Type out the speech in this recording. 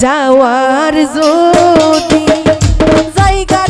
যাওয়ার যদি জায়গা